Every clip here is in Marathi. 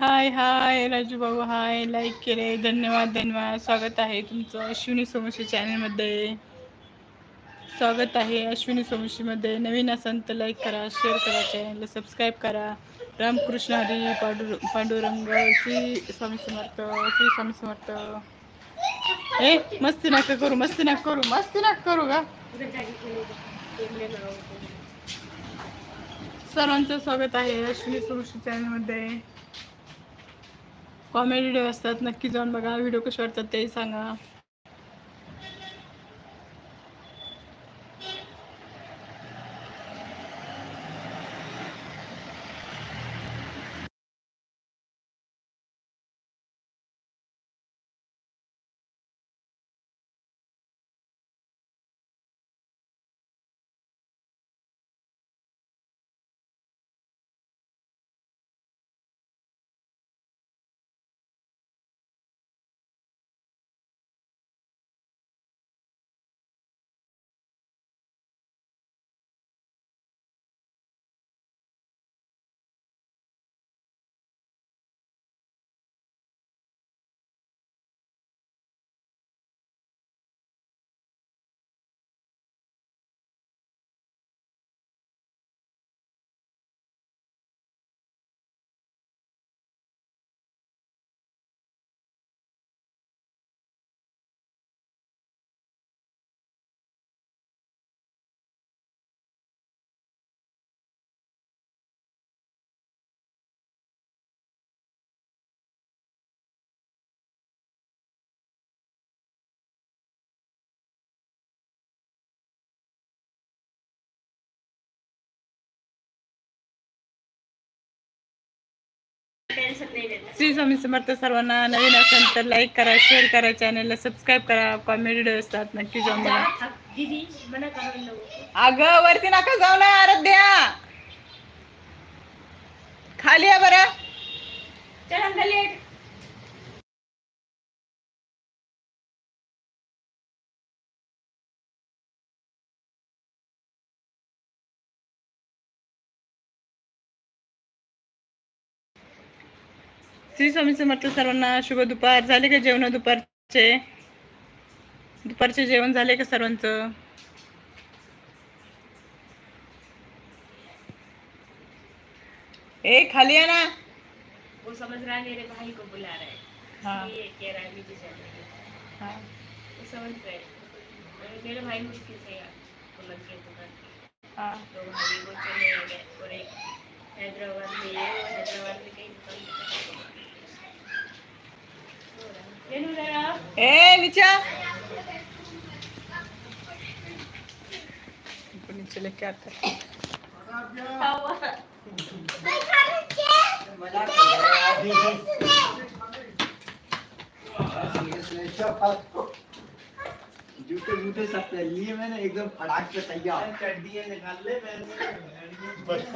हाय हाय राजू भाऊ हाय लाईक केले धन्यवाद धन्यवाद. स्वागत आहे तुमचं अश्विनी सोमशी चॅनलमध्ये स्वागत आहे अश्विनी सोमशीमध्ये. नवीन असाल तर लाईक करा शेअर करा चॅनलला सबस्क्राईब करा. रामकृष्ण हरी पांडु पांडुरंग श्री स्वामी समर्थ श्री स्वामी समर्थ. ए मस्ती नका करू मस्ती नका करू मस्ती नका करू का? सर्वांचं स्वागत आहे अश्विनी सोमशी चॅनलमध्ये कॉमेडी व्हिडिओ असतात नक्की जाऊन बघा. व्हिडिओ कसे वाटतात ते सांगा. श्री स्वामी समर्थ सर्वांना नवीन असेल तर लाईक करा शेअर करा चॅनलला सबस्क्राईब करा. कॉमेडी व्हिडिओ असतात नक्की जाऊन बघा. अगं वरती नका जाऊ ना आराध्या. खाली आहे बरं. श्री स्वामी समर्थ सर्वांना शुभ दुपार. झाले का जेवण दुपारचे? दुपारचे जेवण झाले का सर्वांचं? ए खाली आहे ना. वो समझ रहा है मेरे भाई को बुला रहा है. हाँ. ये कह रहा है मुझे जाने के लिए। हा. वो समझ गए मेरे- मेरे भाई मुश्किल से को लग गए दुकान पे हा. तो भाई वो चले गए और एक हैदराबाद में ये हैदराबाद में कहीं दुकान पे हो रहा है। रेनू जरा ए नीचा इनको नीचे लेके आते हैं. जूते जूते सब पहन लिए मैंने एकदम फटाक से तैयार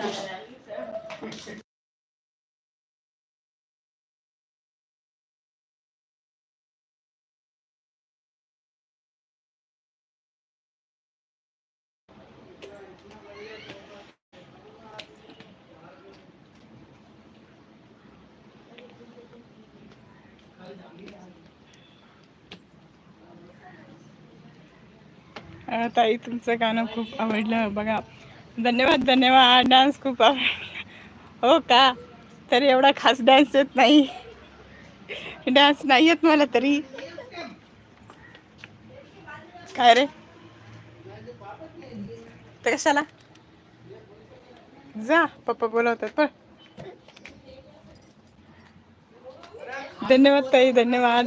हा, ताई तुमचं गाणं खूप आवडलं. बघा धन्यवाद धन्यवाद. डान्स खूप आवडला. हो का? तरी एवढा खास डान्स येत नाही. डान्स नाही येत मला तरी. काय रे? तर कशाला? जा पप्पा बोलवतात पण धन्यवाद ताई धन्यवाद.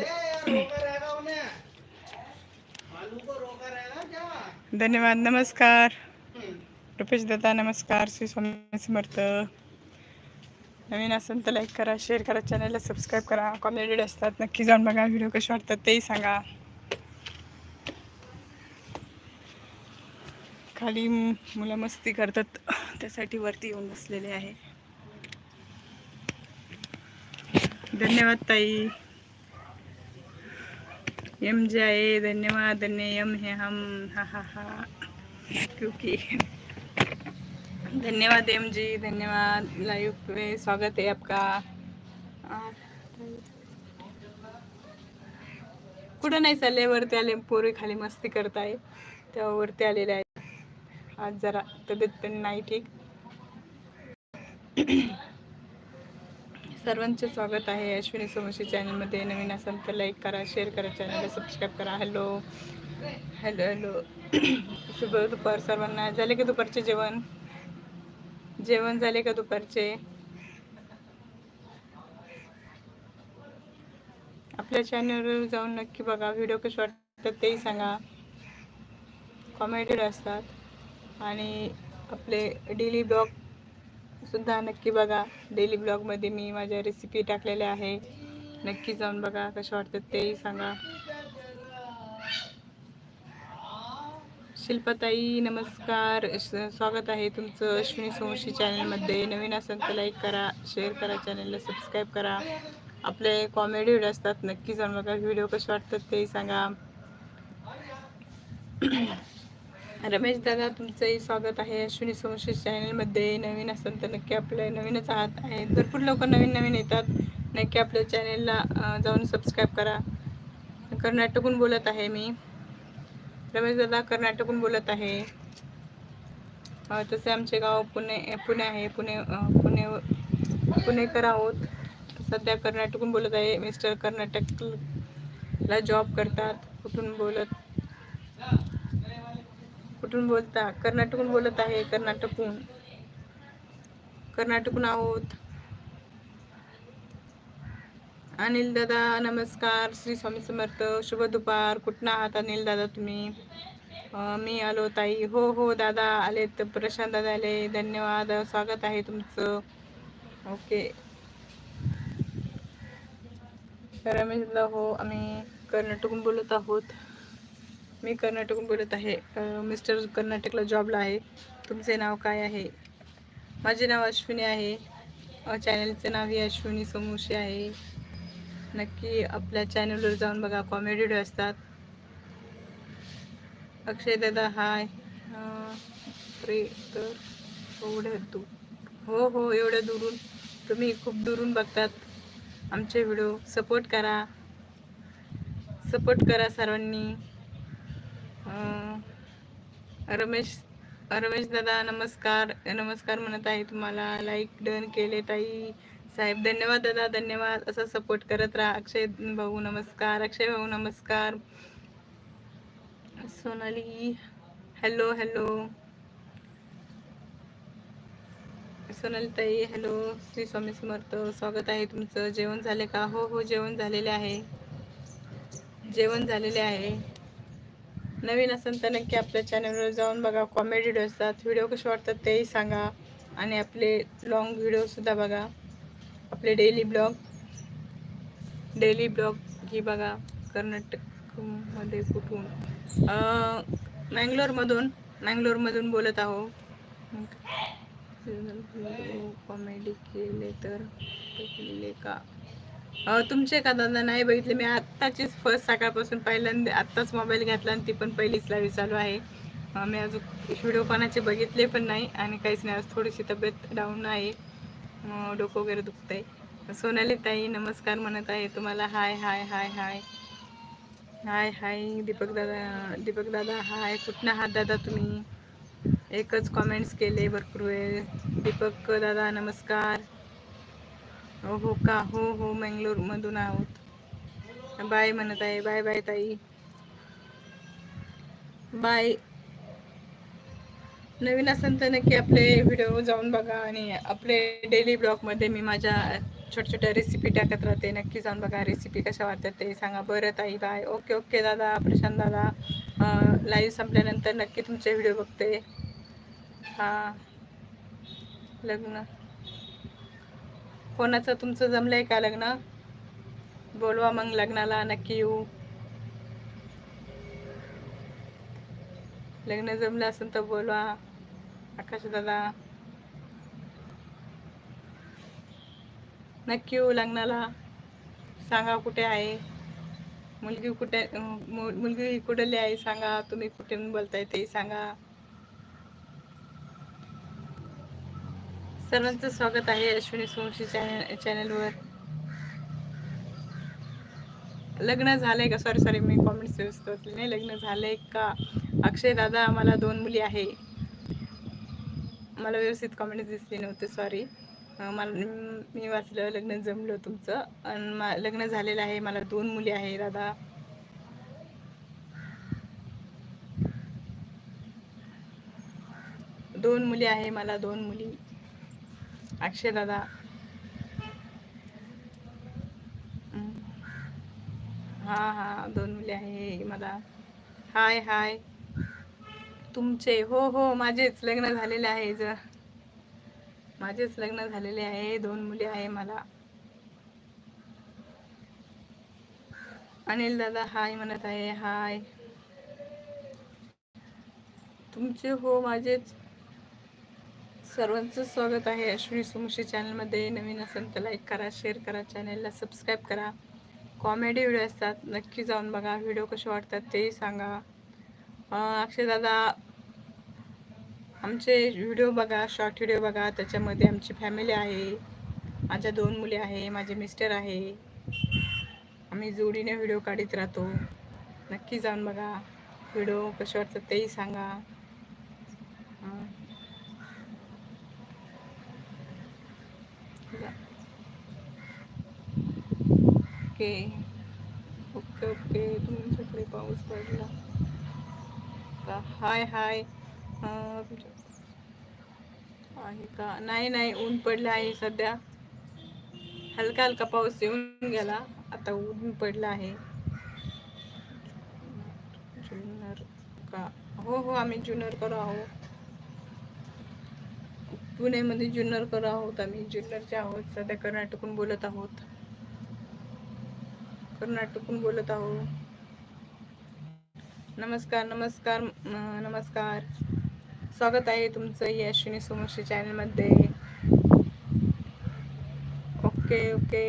धन्यवाद नमस्कार. रुपेश दादा नमस्कार. श्री स्वामी समर्थ. नवीन असेल तर लाईक करा शेअर करा चॅनलला सबस्क्राईब करा. कॉमेडी असतात नक्की जाऊन बघा. व्हिडिओ कसे वाटतात तेही सांगा. खाली मुलं मस्ती करतात. त्यासाठी वरती येऊन बसलेले आहे. धन्यवाद ताई. एम जे धन्यवाद धन्य यम है हम हा हा हा। क्योंकि धन्यवाद एम जी धन्यवाद। लाइव पे स्वागत है आपका। कुठं नाही चालले वरती आले पोरी खाली मस्ती करताय तेव्हा वरती आलेले आहे आज जरा तब्येत पण नाही ठीक. सर्वांचे स्वागत आहे अश्विनी सोमशी चॅनलमध्ये. नवीन असाल तर लाईक करा शेअर करा चॅनलला सबस्क्राईब करा. हॅलो हॅलो हॅलो शुभ दुपार सर्वांना. झाले का दुपारचे जेवण? जेवण झाले का दुपारचे? आपल्या चॅनलवर जाऊन नक्की बघा. व्हिडिओ कसे वाटतात तेही सांगा. कॉमेडी असतात. आणि आपले डेली ब्लॉग सुद्धा नक्की बघा. डेली ब्लॉगमध्ये मी माझ्या रेसिपी टाकलेल्या आहे. नक्की जाऊन बघा कशा वाटतात तेही सांगा. शिल्पाताई नमस्कार. स्वागत आहे तुमचं अश्विनी सोमशी चॅनलमध्ये नवीन असेल तर लाईक करा शेअर करा चॅनलला सबस्क्राईब करा. आपले कॉमेडी व्हिडिओ असतात. नक्की जाऊन बघा. व्हिडिओ कसे वाटतात तेही सांगा. रमेश दादा तुमचंही स्वागत आहे. अश्विनी सोमशी चॅनलमध्ये नवीन असेल तर नक्की आपल्या नवीनच आहात आहेत भरपूर लोक नवीन नवीन येतात. नक्की आपल्या चॅनलला जाऊन सबस्क्राईब करा. कर्नाटकहून बोलत आहे मी. रमेश दादा कर्नाटकहून बोलत आहे. तसे आमचे गाव पुणे पुणे आहे. पुणे पुणे पुणेकर आहोत. सध्या कर्नाटकहून बोलत आहे. मिस्टर कर्नाटकला जॉब करतात. कुठून बोलत कुठून बोलता? कर्नाटकहून बोलत आहे कर्नाटकहून. कर्नाटकहून आहोत. अनिल दादा नमस्कार. श्री स्वामी समर्थ. शुभ दुपार. कुठनं आहात अनिल दादा तुम्ही? मी आलो ताई. हो हो दादा आलेत. प्रशांत दादा आले. धन्यवाद. स्वागत आहे तुमचं. ओके. रमेश दादा हो आम्ही कर्नाटकहून बोलत आहोत. मी कर्नाटकहून बोलत आहे. मिस्टर कर्नाटकला जॉबला आहे. तुमचे नाव काय आहे? माझे नाव अश्विनी आहे. चॅनलचं नाव ही अश्विनी समोसे आहे. नक्की आपल्या चॅनलवर जाऊन बघा कॉमेडी व्हिडिओ असतात. अक्षय दादा हाय रे तर एवढ्या दूर हो हो एवढ्या दुरून. तुम्ही खूप दुरून बघतात आमचे व्हिडिओ सपोर्ट करा. सपोर्ट करा सर्वांनी. रमेश रमेश दादा नमस्कार. नमस्कार म्हणत आहे तुम्हाला. लाईक डन केले ताई. साहेब धन्यवाद दादा. धन्यवाद. असा सपोर्ट करत राहा. अक्षय भाऊ नमस्कार. अक्षय भाऊ नमस्कार. सोनाली हॅलो हॅलो सोनाली ताई हॅलो श्री स्वामी समर्थ स्वागत आहे तुमचं. जेवण झाले का? हो हो जेवण झालेले आहे. जेवण झालेले आहे. नवीन असेल तर नक्की आपल्या चॅनलवर जाऊन बघा. कॉमेडी व्हिडिओ असतात. व्हिडिओ कसे वाटतात तेही सांगा. आणि आपले लॉंग व्हिडिओसुद्धा बघा. आपले डेली ब्लॉग डेली ब्लॉग ही बघा. कर्नाटकमध्ये कुठून? मँगलोरमधून. मँगलोरमधून बोलत आहो. कॉमेडी केले तर का? तुमचे का दादा नाही बघितले. मी आत्ताचीच फर्स्ट सकाळपासून पहिल्यांदा आत्ताच मोबाईल घेतला आणि ती पण पहिलीच लाईव्ह चालू आहे. मी अजून व्हिडिओ कोणाचे बघितले पण नाही आणि काहीच नाही. आज थोडीशी तब्येत डाऊन आहे. डोकं वगैरे दुखत आहे सोनाली ताई नमस्कार म्हणत आहे तुम्हाला. हाय हाय हाय हाय हाय हाय दीपक दादा दीपक दादा. हाय कुठनं आहात दादा तुम्ही? एकच कॉमेंट्स केले भरपूर वेळ. दीपक दादा नमस्कार. हो हो का? हो हो मंगलोरमधून आहोत. बाय म्हणत आहे बाय बाय ताई. बाय. नवीन असेल तर नक्की आपले व्हिडिओ जाऊन बघा आणि आपले डेली ब्लॉगमध्ये मी माझ्या छोट्या छोट्या रेसिपी टाकत राहते. नक्की जाऊन बघा रेसिपी कशा वाटतात ते सांगा. बरं ताई बाय ओके ओके दादा प्रशांत दादा. लाईव्ह संपल्यानंतर नक्की तुमचे व्हिडिओ बघते. हां. लग्न. कोणाचं तुमचं जमलं आहे का लग्न? बोलवा मग लग्नाला नक्की येऊ. लग्न जमलं असेल तर बोलवा आकाश दादा. नक्की येऊ लग्नाला. सांगा कुठे आहे. मुलगी कुठे मु- मुलगी कुठली आहे सांगा. तुम्ही कुठे बोलताय ते सांगा. सर्वांचं स्वागत आहे अश्विनी सोमशी चॅनल चॅनलवर लग्न झालंय का? सॉरी सॉरी मी कॉमेंट्स व्यवस्थित वाचले नाही लग्न झालंय का? अक्षय दादा मला दोन मुली आहे. मला व्यवस्थित कॉमेंट्स दिसले नव्हते सॉरी मला मी वाचलं लग्न जमलं तुमचं. आणि मा लग्न झालेलं आहे मला दोन मुली आहे दादा. दोन मुली आहे मला दोन मुली. अक्षय दादा. हा हा दोन मुली आहे मला. हाय हाय. तुमचे हो हो माझेच लग्न झालेले आहे ज. माझेच लग्न झालेले आहे दोन मुली आहे मला. अनिल दादा हाय म्हणत आहे हाय. तुमचे हो माझेच. सर्वांचं स्वागत आहे अश्विनी सुमुशी चॅनलमध्ये. नवीन असेल तर लाईक करा शेअर करा चॅनलला सबस्क्राईब करा. कॉमेडी व्हिडिओ असतात नक्की जाऊन बघा. व्हिडिओ कसे वाटतात तेही सांगा. अक्षयदादा अक्षय दादा आमचे व्हिडिओ बघा शॉर्ट व्हिडिओ बघा. त्याच्यामध्ये आमची फॅमिली आहे. माझ्या दोन मुली आहे माझे मिस्टर आहे. आम्ही जोडीने व्हिडिओ काढत राहतो. नक्की जाऊन बघा. व्हिडिओ कसे वाटतात तेही सांगा अं, ओके. Okay okay. तुमच्याकडे पाऊस पडला. का? हाय हाय. आहे का? नाही नाही. ऊन पडलं आहे सध्या. हलका हलका पाऊस येऊन गेला. आता ऊन पडलं आहे. जुन्नर का? हो हो. आम्ही जुनर करू आहोत. पुण्यामध्ये जुन्नर करू आहोत आम्ही. जुन्नरचे आहोत. सध्या कर्नाटकून बोलत आहोत. कर्नाटकून बोलत आहो. नमस्कार नमस्कार नमस्कार. स्वागत आहे तुमचं या सोमशी चॅनलमध्ये okay okay.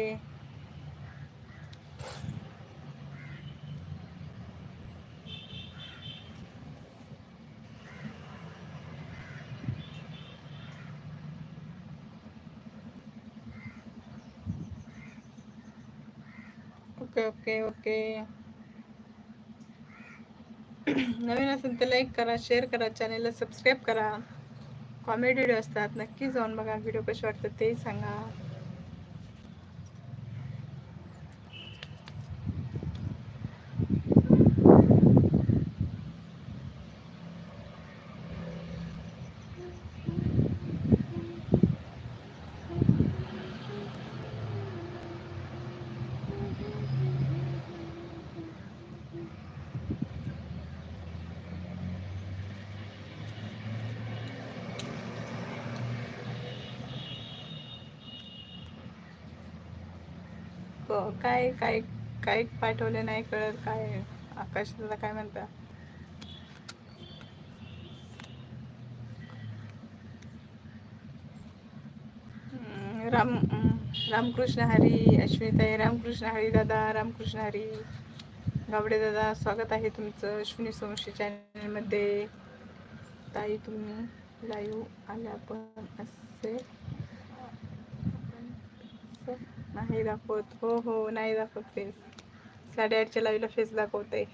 Okay okay okay नवीन असेल तर लाईक करा शेअर करा चॅनेलला सबस्क्राईब करा. कॉमेडी व्हिडिओ असतात नक्की जाऊन बघा. व्हिडिओ कसे वाटतात तेही सांगा क- काय काय काय पाठवले नाही कळत काय आकाश दादा काय म्हणता? राम रामकृष्ण हरी अश्विनीताई रामकृष्ण हरी दादा रामकृष्ण हरी गावडे दादा स्वागत आहे तुमचं अश्विनी सोमशी चॅनलमध्ये. ताई तुम्ही लाईव्ह आल्या पण असे? नाही दाखवत. हो हो नाही दाखवत फेस साडेआठच्या लाईव्हला फेस दाखवते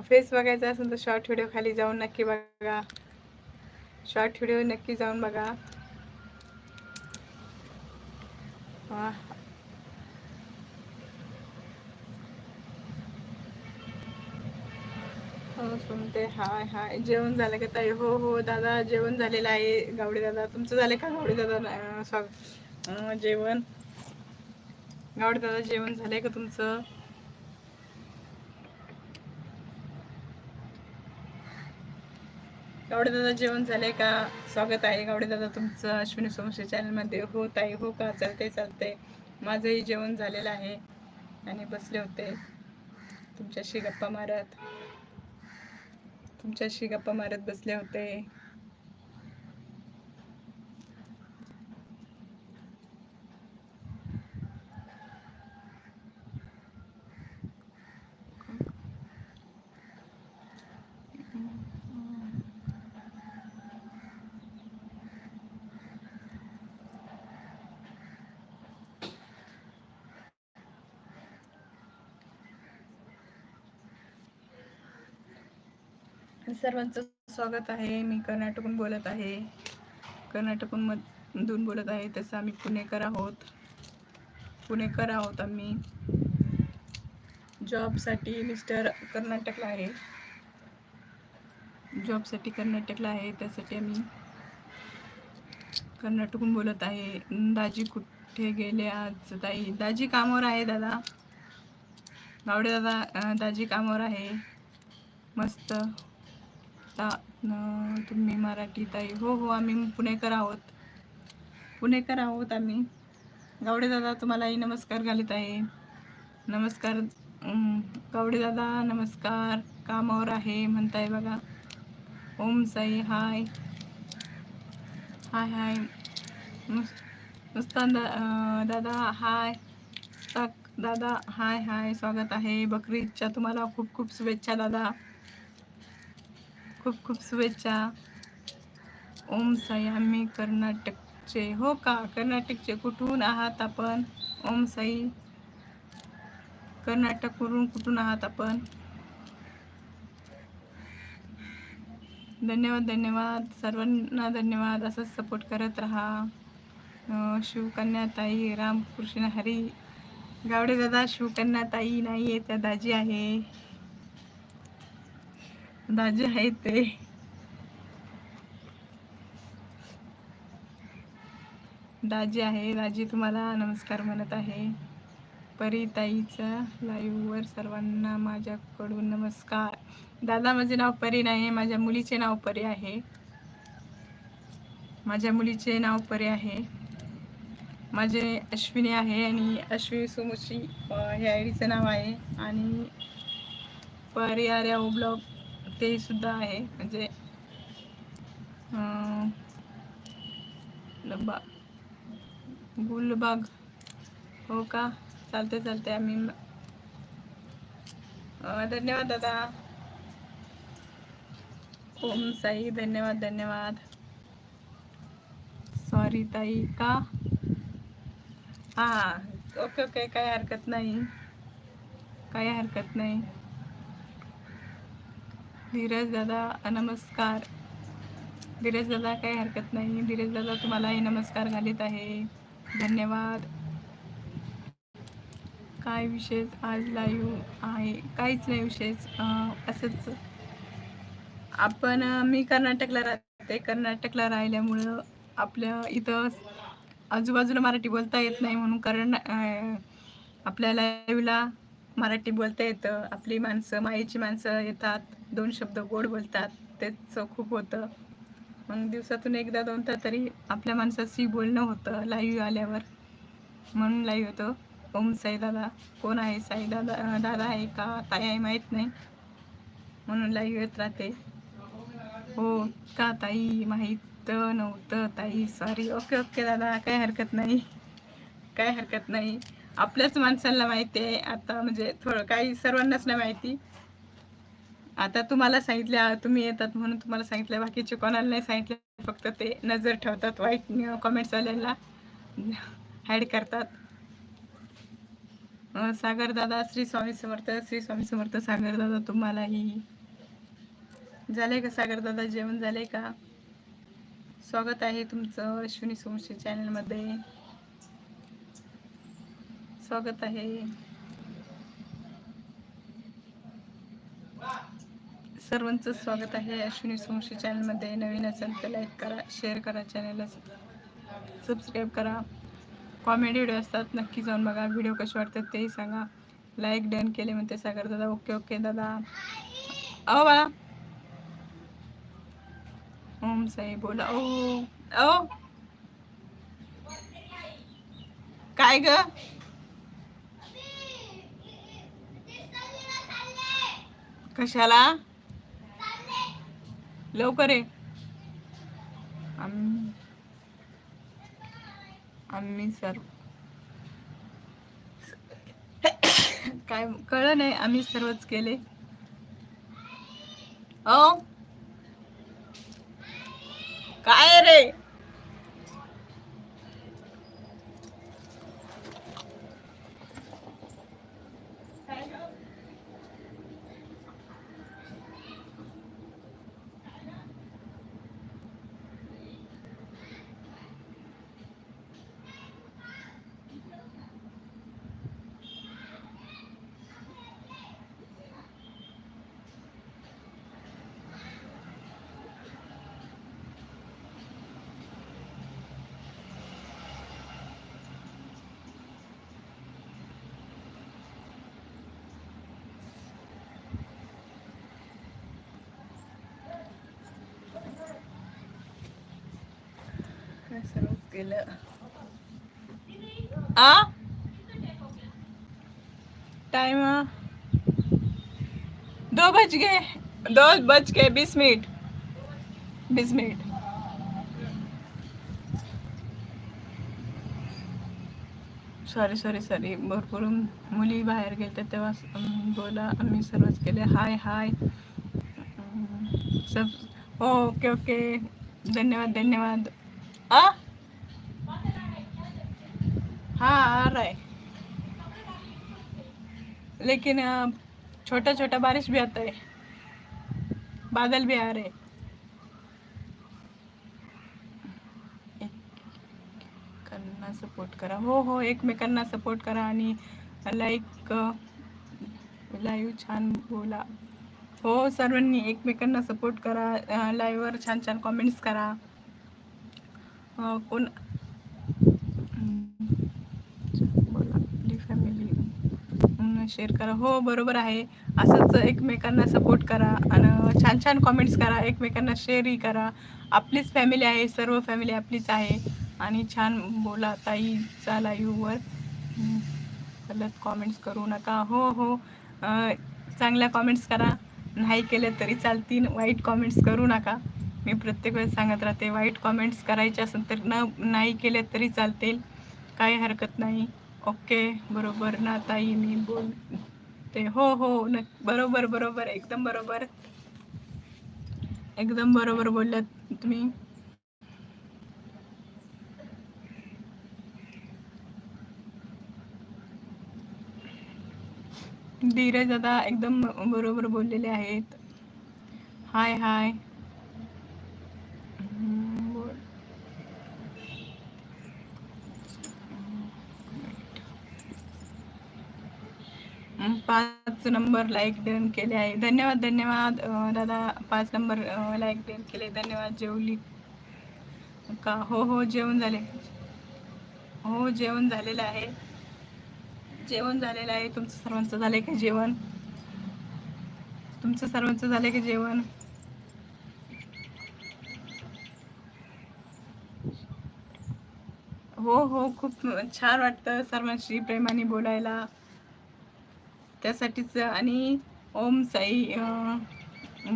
फेस बघायचा असेल तर शॉर्ट व्हिडिओ खाली जाऊन नक्की बघा. शॉर्ट व्हिडिओ नक्की जाऊन बघा. हो सुनते. हाय हाय. जेवण झालं का ताई? हो हो दादा जेवण झालेलं आहे. गावडे दादा तुमचं झालं का गावडे दादा? सॉरी जेवण. गावडे दादा जेवण झालंय का तुमचं? गावडे दादा जेवण झालंय का? स्वागत आहे गावडे दादा तुमचं. अश्विनी सोमशी चॅनलमध्ये. हो ताई हो का? चालते चालते माझंही जेवण झालेलं आहे. आणि बसले होते. तुमच्याशी गप्पा मारत. तुमच्याशी गप्पा मारत बसले होते. सर्वांचं स्वागत आहे. मी कर्नाटकहून बोलत आहे. कर्नाटकून मधून बोलत आहे. तसं आम्ही पुणेकर आहोत. पुणेकर आहोत आम्ही. जॉबसाठी मिस्टर कर्नाटकला आहे. जॉबसाठी कर्नाटकला आहे. त्यासाठी आम्ही कर्नाटकहून बोलत आहे. दाजी कुठे गेले आज ताई? दाजी कामावर आहे दादा. गावडे दादा दाजी कामावर आहे. मस्त. शकता तुम्ही मराठी ताई. हो हो आम्ही पुणेकर आहोत. पुणेकर आहोत आम्ही. गावडे दादा तुम्हालाही नमस्कार घालत आहे. नमस्कार गावडे दादा नमस्कार. कामावर आहे म्हणताय बघा. ओम साई हाय. हाय हाय. नुस दा दादा हाय. दादा हाय हाय. स्वागत आहे. बकरीदच्या तुम्हाला खूप खूप शुभेच्छा दादा. खूप खूप शुभेच्छा. ओम साई आम्ही कर्नाटकचे हो का? कर्नाटकचे कुठून आहात आपण? ओम साई कर्नाटकवरून कुठून आहात आपण? धन्यवाद धन्यवाद. सर्वांना धन्यवाद. असंच सपोर्ट करत राहा. शिवकन्याताई शिवकन्या ताई रामकृष्ण हरी. गावडे दादा शिवकन्या ताई नाही आहे त्या दाजी आहे. दाजी आहे ते. दाजी आहे. दाजी तुम्हाला नमस्कार म्हणत आहे. परीताईच्या लाईव्हवर सर्वांना माझ्याकडून नमस्कार. दादा माझे नाव परी नाही माझ्या मुलीचे नाव परी आहे. माझ्या मुलीचे नाव परी आहे. माझे अश्विनी आहे आणि अश्विनी सुमुशी हे आय डीचं नाव आहे. आणि परी अरे ओ ब्लॉग ते सुद्धा आहे. म्हणजे बा गुलबाग. हो का? चालते चालते आम्ही धन्यवाद दादा. ओम साई धन्यवाद धन्यवाद. सॉरी ताई का? हां ओके ओके. काही हरकत नाही. काही हरकत नाही. धीरज दादा नमस्कार. धीरज दादा काही हरकत नाही. धीरज दादा तुम्हालाही नमस्कार घालीत आहे. धन्यवाद. काय विशेष आज लाईव्ह आहे? काहीच नाही विशेष. असंच. आपण मी कर्नाटकला राहते. कर्नाटकला राहिल्यामुळं आपल्या इथं आजूबाजूला मराठी बोलता येत नाही म्हणून कर्ण आपल्या लाईव्हला मराठी बोलता येतं. आपली माणसं माईची माणसं येतात. दोन शब्द गोड बोलतात. तेच खूप होतं. मग दिवसातून एकदा दोनदा तरी आपल्या माणसाशी बोलणं होतं लाईव्ह आल्यावर. म्हणून लाईव्ह होतं. ओम साई दादा कोण आहे साई दादा दादा आहे का ताई आहे माहीत नाही. म्हणून लाईव्ह येत राहते. हो का ताई? माहीत नव्हतं ताई. सॉरी ओके ओके दादा. काही हरकत नाही. काय हरकत नाही. आपल्याच माणसांना माहिती आहे. आता म्हणजे थोडं काही सर्वांनाच नाही माहिती. आता तुम्हाला सांगितल्या तुम्ही येतात म्हणून तुम्हाला सांगितलं बाकीचे कोणाला नाही सांगितलं. फक्त ते नजर ठेवतात वाईट कमेंट्स वाल्याला हॅड करतात. सागरदादा सागर दादा श्री स्वामी समर्थ श्री स्वामी समर्थ सागर दादा तुम्हालाही. झाले का सागर दादा जेवण झाले का? स्वागत आहे तुमचं अश्विनी सोमशी चॅनलमध्ये स्वागत आहे. सर्वांचं स्वागत आहे अश्विनी सोमशी चॅनलमध्ये. नवीन असेल तर लाईक करा शेअर करा चॅनलला सबस्क्राईब करा. कॉमेडी व्हिडिओ असतात नक्की जाऊन बघा. व्हिडिओ कसे वाटतात तेही सांगा. लाईक डन केले म्हणते सागर दादा. ओके ओके दादा. अहो बाळा. ओम साई बोला. ओ ओ काय ग? कशाला? लवकर ये. आम्ही आम्ही काय कळलं नाही आम्ही सर्वच केले अ काय रे? केलं आ टाइम दो बज गए। दो बज के बीस मिनट। बीस मिनिट। सॉरी सॉरी सॉरी भरपूर मुली बाहेर गेल्या तेव्हा बोला आम्ही सर्वच केले. हाय हाय सब ओके ओके. धन्यवाद धन्यवाद. आ हाँ आ रहा है. लेकिन छोटा छोटा बारिश भी आता है. बादल भी आ रहे हैं. एकमेकांना सपोर्ट करा. हो हो एकमेकांना सपोर्ट करा आणि लाईक लाईव्ह छान बोला. हो सर्वांनी एकमेकांना सपोर्ट करा. लाईव्हवर छान छान कॉमेंट्स करा. हो, कोण? बोला आपली फॅमिली शेअर करा. हो बरोबर आहे. असंच एकमेकांना सपोर्ट करा आणि छान छान कॉमेंट्स करा. एकमेकांना शेअरही करा. आपलीच फॅमिली आहे सर्व फॅमिली आपलीच आहे. आणि छान बोला ताईचा लाईव्हवर यूवर गलत कॉमेंट्स करू नका. हो हो. चांगल्या कॉमेंट्स करा. नाही केल्या तरी चालतील. वाईट कॉमेंट्स करू नका. मी प्रत्येक वेळेस सांगत राहते वाईट कॉमेंट्स करायचे असेल तर न नाही केले तरी चालतील. काही हरकत नाही. ओके बरोबर. ना ताई मी बोल ते हो हो न बरोबर बरोबर. एकदम बरोबर. एकदम बरोबर बोललात तुम्ही. धीरज दादा एकदम बरोबर बोललेले आहेत. हाय हाय. पाच नंबर लाईक डन केले आहे. धन्यवाद धन्यवाद. दादा पाच नंबर लाईक डन केले. धन्यवाद जेवली. का? हो हो जेवण झाले. हो जेवण झालेलं आहे. जेवण झालेलं आहे. तुमचं सर्वांचं झालंय का जेवण? तुमचं सर्वांचं झालंय का जेवण? हो हो खूप छान वाटतं सर्वांशी प्रेमाने बोलायला. त्यासाठीच आणि ओम साई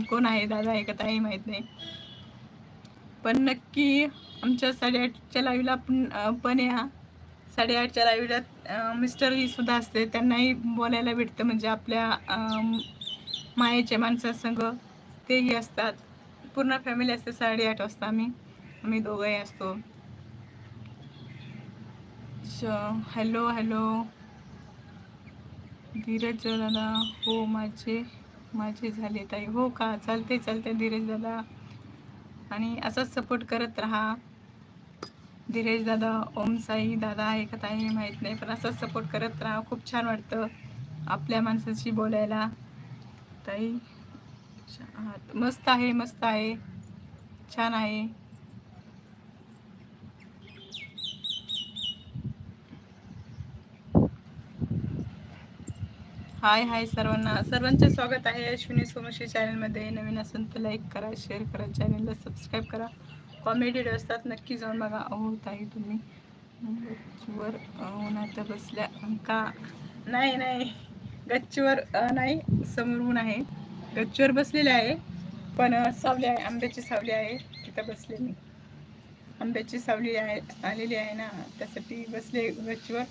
कोण आहे दादा? आहे का ताई माहीत नाही. पण नक्की आमच्या साडेआठच्या लाईव्हला पण पण या. साडेआठच्या लाईव्हला मिस्टरही सुद्धा असते. त्यांनाही बोलायला भेटतं. म्हणजे आपल्या मायेच्या माणसासंग तेही असतात. पूर्ण फॅमिली असते साडेआठ वाजता आम्ही. आम्ही दोघंही असतो. Hello hello. धीरज दादा हो माझे माझे झाले ताई. हो का? चालते चालते धीरज दादा. आणि असंच सपोर्ट करत राहा. धीरज दादा ओम साई दादा आहे का ताई? माहीत नाही पण असंच सपोर्ट करत राहा. खूप छान वाटतं आपल्या माणसाशी बोलायला. ताई मस्त आहे मस्त आहे. छान आहे. हाय हाय सर्वांना. सर्वांचे स्वागत आहे अश्विनी सोमशी चॅनलमध्ये. नवीन असेल तर लाईक करा शेअर करा चॅनलला सबस्क्राईब करा. कॉमेडी असतात नक्की जाऊन बघा. अहो ताई तुम्ही. गच्चीवर उन्हात बसल्या. का नाही नाही. गच्चीवर नाही. समोर ऊन आहे. गच्चीवर बसलेले आहे. पण सावली आहे. आंब्याची सावली आहे. तिथं बसले मी. आंब्याची सावली आहे आलेली आहे ना. त्यासाठी बसले गच्चीवर.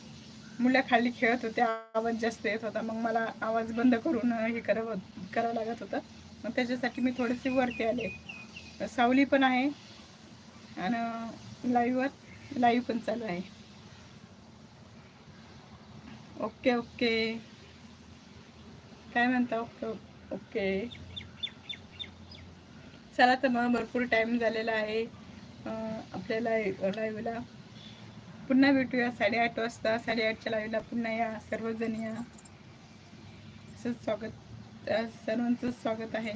मुलं खाली खेळत होते आवाज जास्त येत होता. मग मला आवाज बंद करून हे करावं करावं लागत होतं. मग त्याच्यासाठी मी थोडेसे वरती आले. सावली पण आहे आणि लाईव्हवर लाईव्ह पण चालू आहे. Okay okay. काय म्हणता? Okay okay. चला तर मग भरपूर टाईम झालेला आहे. अं, आपल्याला लाईव्हला पुन्हा भेटूया साडेआठ वाजता साडेआठच्या लाईव्हला पुन्हा या सर्वजण या. असंच स्वागत सर्वांचं स्वागत आहे.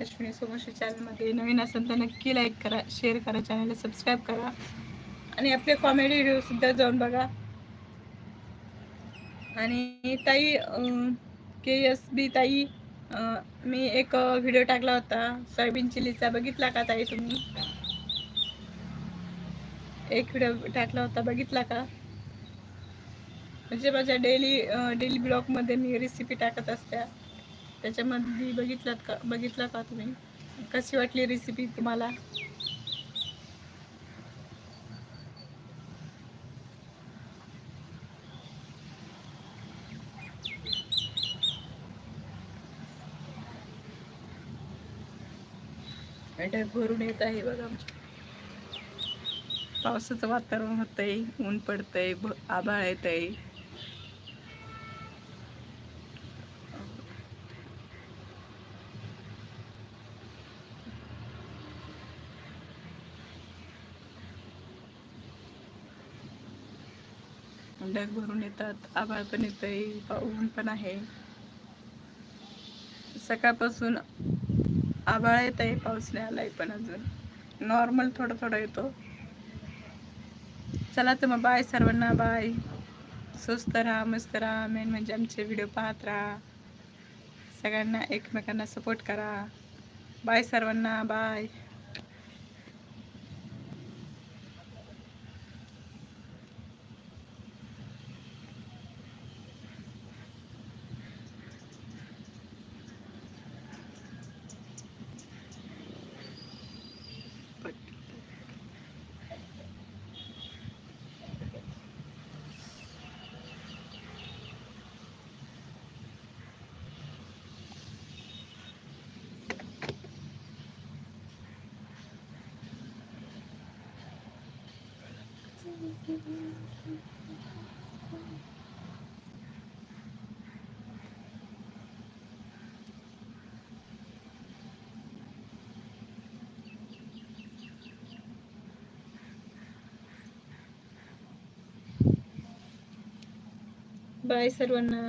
अश्विनी सोमशी चॅनलमध्ये. नवीन असेल तर नक्की लाईक करा शेअर करा चॅनलला सबस्क्राईब करा. आणि आपले कॉमेडी व्हिडिओसुद्धा जाऊन बघा. आणि ताई के एस बी ताई मी एक व्हिडिओ टाकला होता. सोयाबीन चिलीचा बघितला का ताई तुम्ही? एक व्हिडिओ टाकला होता बघितला का? म्हणजे माझ्या डेली डेली ब्लॉगमध्ये मी रेसिपी टाकत असत्या त्याच्यामध्ये बघितलात का? बघितला का तुम्ही? कशी वाटली रेसिपी तुम्हाला? भरून येत आहे बघा. पावसाचं वातावरण होतंय ऊन पडतंय आभाळ येत आहे ढग भरून येतात आभाळ पण येतंय ऊन पण आहे. सकाळपासून आभाळ येत आहे पाऊस नाही आलाय पण अजून. नॉर्मल थोडं थोडं येतो. चला तर मग बाय सर्वांना बाय. स्वस्त राहा मस्त राहा. मेन म्हणजे आमचे व्हिडिओ पाहत राहा. सगळ्यांना एकमेकांना सपोर्ट करा. बाय सर्वांना बाय बाय सर्वांना